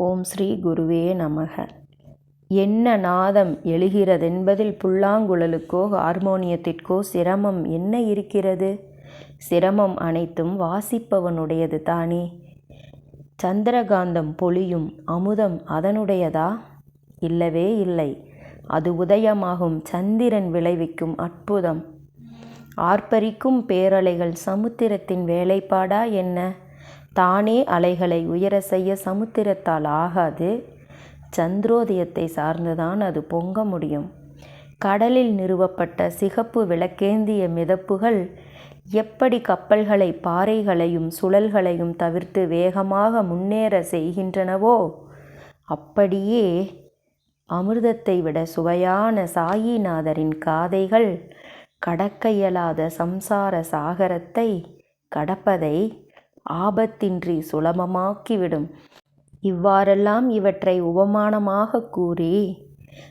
ஓம் ஸ்ரீ குருவே நமக. என்ன நாதம் எழுகிறதென்பதில் புல்லாங்குழலுக்கோ ஹார்மோனியத்திற்கோ சிரமம் என்ன இருக்கிறது? சிரமம் அனைத்தும் வாசிப்பவனுடையது தானே. சந்திரகாந்தம் பொழியும் அமுதம் அதனுடையதா? இல்லவே இல்லை. அது உதயமாகும் சந்திரன் விளைவிக்கும் அற்புதம். ஆர்ப்பரிக்கும் பேரலைகள் சமுத்திரத்தின் வேலைப்பாடா என்ன? தானே அலைகளை உயர செய்ய சமுத்திரத்தால் ஆகாது. சந்திரோதயத்தை சார்ந்துதான் அது பொங்க முடியும். கடலில் நிறுவப்பட்ட சிகப்பு விளக்கேந்திய மிதப்புகள் எப்படி கப்பல்களை பாறைகளையும் சுழல்களையும் தவிர்த்து வேகமாக முன்னேற செய்கின்றனவோ அப்படியே அமிர்தத்தை விட சுவையான சாயிநாதரின் காதைகள் கடக்க இயலாத சம்சார சாகரத்தை கடப்பதை ஆபத்தின்றி சுலபமாக்கிவிடும். இவ்வாறெல்லாம் இவற்றை உபமானமாக கூறி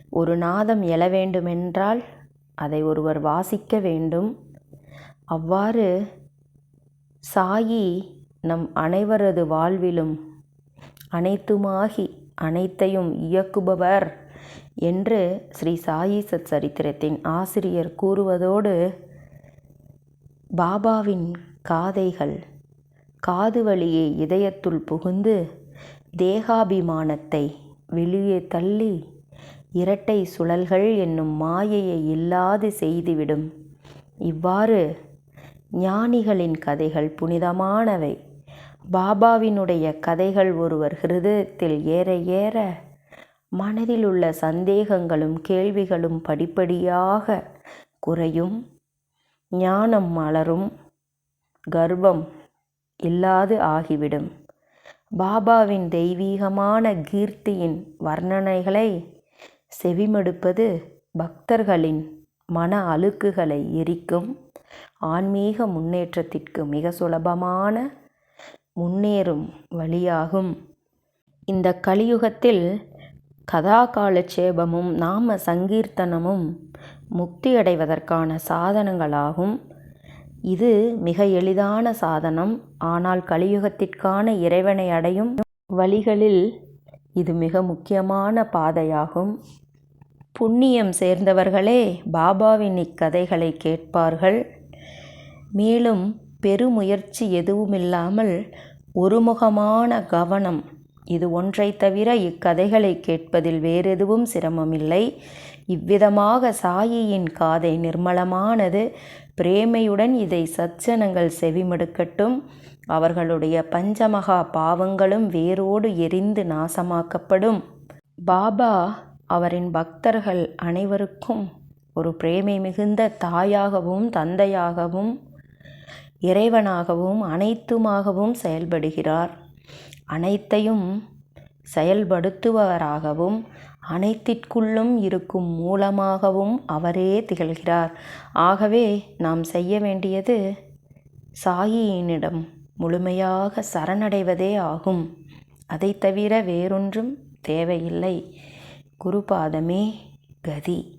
ஒரு நாதம் எழ வேண்டுமென்றால் அதை ஒருவர் வாசிக்க வேண்டும். அவ்வாறு சாயி நம் அனைவரது வாழ்விலும் அனைத்துமாகி அனைத்தையும் இயக்குபவர் என்று ஸ்ரீ சாயி சத் சரித்திரத்தின் ஆசிரியர் கூறுவதோடு பாபாவின் காதைகள் காது வழியே இதயத்துள் புகுந்து தேகாபிமானத்தை வெளியே தள்ளி இரட்டை சுழல்கள் என்னும் மாயையை இல்லாது செய்துவிடும். இவ்வாறு ஞானிகளின் கதைகள் புனிதமானவை. பாபாவினுடைய கதைகள் ஒருவர் ஹிருதயத்தில் ஏற ஏற மனதில் உள்ள சந்தேகங்களும் கேள்விகளும் படிப்படியாக குறையும். ஞானம் மலரும். கர்வம் இல்லாது ஆகிவிடும். பாபாவின் தெய்வீகமான கீர்த்தியின் வர்ணனைகளை செவிமடுப்பது பக்தர்களின் மன அழுக்குகளை எரிக்கும் ஆன்மீக முன்னேற்றத்திற்கு மிக சுலபமான முன்னேறும் வழியாகும். இந்த கலியுகத்தில் கதாகாலட்சேபமும் நாம சங்கீர்த்தனமும் முக்தி அடைவதற்கான சாதனங்களாகும். இது மிக எளிதான சாதனம். ஆனால் கலியுகத்திற்கான இறைவனை அடையும் வழிகளில் இது மிக முக்கியமான பாதையாகும். புண்ணியம் சேர்ந்தவர்களே பாபாவின் இக்கதைகளை கேட்பார்கள். மேலும் பெருமுயற்சி எதுவுமில்லாமல் ஒருமுகமான கவனம் இது ஒன்றை தவிர இக்கதைகளை கேட்பதில் வேறெதுவும் சிரமமில்லை. இவ்விதமாக சாயியின் காதை நிர்மலமானது பிரேமையுடன் இதை சச்சனங்கள் செவிமடுக்கட்டும் அவர்களுடைய பஞ்சமகா பாவங்களும் வேரோடு எரிந்து நாசமாக்கப்படும். பாபா அவரின் பக்தர்கள் அனைவருக்கும் ஒரு பிரேமை மிகுந்த தாயாகவும் தந்தையாகவும் இறைவனாகவும் அனைத்துமாகவும் செயல்படுகிறார். அனைத்தையும் செயல்படுத்துபவராகவும் அனைத்திற்குள்ளும் இருக்கும் மூலமாகவும் அவரே திகழ்கிறார். ஆகவே நாம் செய்ய வேண்டியது சாயியினிடம் முழுமையாக சரணடைவதே ஆகும். அதை தவிர வேறொன்றும் தேவையில்லை. குருபாதமே கதி.